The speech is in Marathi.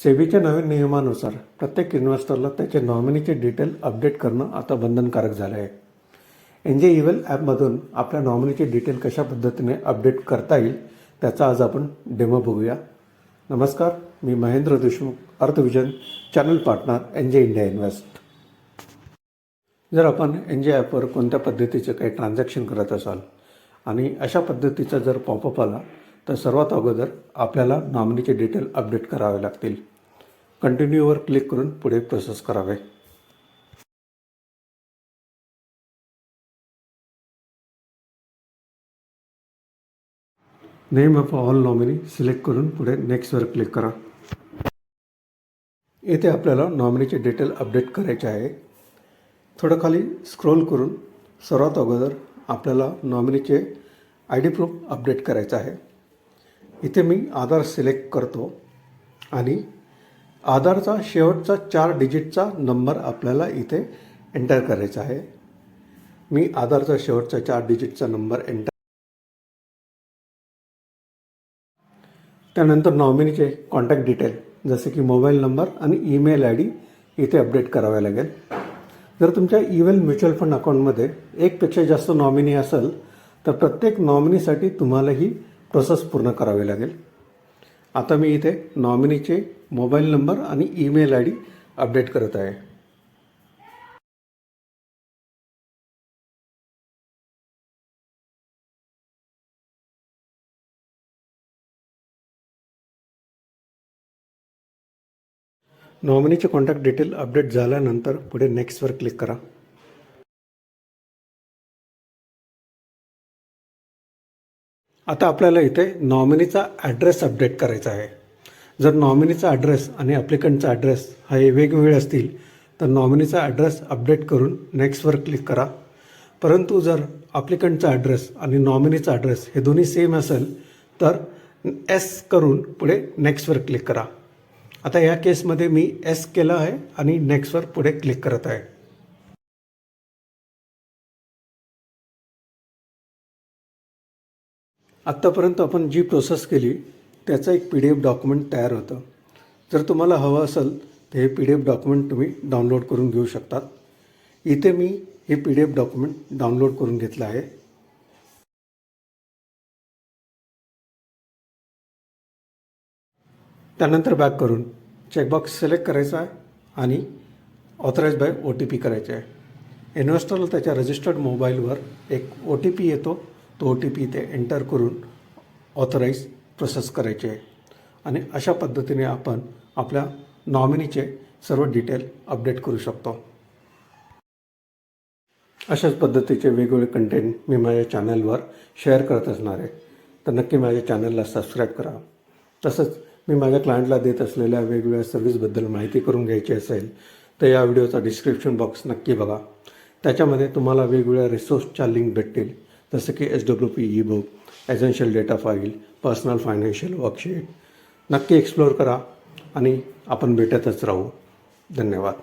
सेबीच्या नवीन नियमानुसार प्रत्येक इन्व्हेस्टरला त्याचे नॉमिनीचे डिटेल अपडेट करणं आता बंधनकारक झालं आहे एन जे इवेल ॲपमधून आपल्या नॉमिनीचे डिटेल कशा पद्धतीने अपडेट करता येईल त्याचा आज आपण डेमो बघूया. नमस्कार मी Mahendra Deshmukh Arthvision channel partner N J India invest जर आपण एन जे ॲपवर कोणत्या पद्धतीचे काही ट्रान्झॅक्शन करत असाल आणि अशा पद्धतीचा जर पॉपअप आला तर सर्वात अगोदर आपल्याला नॉमिनीचे डिटेल अपडेट करावे लागतील. कंटिन्यूवर क्लिक करून पुढे प्रोसेस करावे. Name of all nominee select करून पुढे नेक्स्टवर क्लिक करा. येथे आपल्याला नॉमिनीचे डिटेल अपडेट करायचे आहे. थोडं खाली स्क्रोल करून सर्वात अगोदर आपल्याला नॉमिनीचे आय डी प्रूफ अपडेट करायचं आहे. इथे मी आधार सिलेक्ट करतो आणि आधारचा शेवटचा चार डिजिटचा नंबर आपल्याला इथे एंटर करायचा आहे. मी आधारचा शेवटचा चार डिजिटचा नंबर एंटर त्यानंतर नॉमिनीचे कॉन्टॅक्ट डिटेल जसे की मोबाईल नंबर आणि ईमेल आय डी इथे अपडेट करावे लागेल. जर तुमच्या इवेल म्युच्युअल फंड अकाउंटमध्ये एकपेक्षा जास्त नॉमिनी असेल तर प्रत्येक नॉमिनीसाठी तुम्हाला ही प्रोसेस पूर्ण करावी लागेल. आता मी इथे नॉमिनीचे मोबाईल नंबर आणि ईमेल आय डी अपडेट करत आहे. नॉमिनीचे कॉन्टॅक्ट डिटेल अपडेट झाल्यानंतर पुढे नेक्स्टवर क्लिक करा. आता आपल्याला इथे नॉमिनीचा ॲड्रेस अपडेट करायचा आहे. जर नॉमिनीचा ॲड्रेस आणि ॲप्लिकंटचा ॲड्रेस हा हे वेगवेगळे असतील तर नॉमिनीचा ॲड्रेस अपडेट करून नेक्स्टवर क्लिक करा. परंतु जर ॲप्लिकंटचा ॲड्रेस आणि नॉमिनीचा ॲड्रेस हे दोन्ही सेम असेल तर एस करून पुढे नेक्स्टवर क्लिक करा. आता या केसमध्ये मी एस केलं आहे आणि नेक्स्टवर पुढे क्लिक करत आहे. आत्तापर्यंत आपण जी प्रोसेस केली त्याचं एक पी डी एफ डॉक्युमेंट तयार होतं. जर तुम्हाला हवं असेल तर हे पी डी एफ डॉक्युमेंट तुम्ही डाउनलोड करून घेऊ शकतात. इथे मी हे P D F document download करून घेतलं आहे. त्यानंतर बॅक करून चेकबॉक्स सिलेक्ट करायचा आहे आणि authorise by O T P करायचे आहे. इन्व्हेस्टरला त्याच्या रजिस्टर्ड मोबाईलवर एक ओ टी पी येतो. तो ओ टी पी ते एंटर करून ऑथराईज प्रोसेस करायचे. आहे आणि अशा पद्धतीने आपण आपल्या नॉमिनीचे सर्व डिटेल अपडेट करू शकतो. अशाच पद्धतीचे वेगवेगळे कंटेंट मी माझ्या चॅनलवर शेअर करत असणार आहे. तर नक्की माझ्या चॅनलला सबस्क्राईब करा. तसंच मी माझ्या क्लायंटला देत असलेल्या वेगवेगळ्या सर्व्हिसबद्दल माहिती करून घ्यायची असेल तर या व्हिडिओचा डिस्क्रिप्शन बॉक्स नक्की बघा. त्याच्यामध्ये तुम्हाला वेगवेगळ्या रिसोर्सच्या लिंक भेटतील. जसं की S W P E book essential data file personal financial worksheet नक्की एक्सप्लोअर करा आणि आपण भेटतच राहू. धन्यवाद.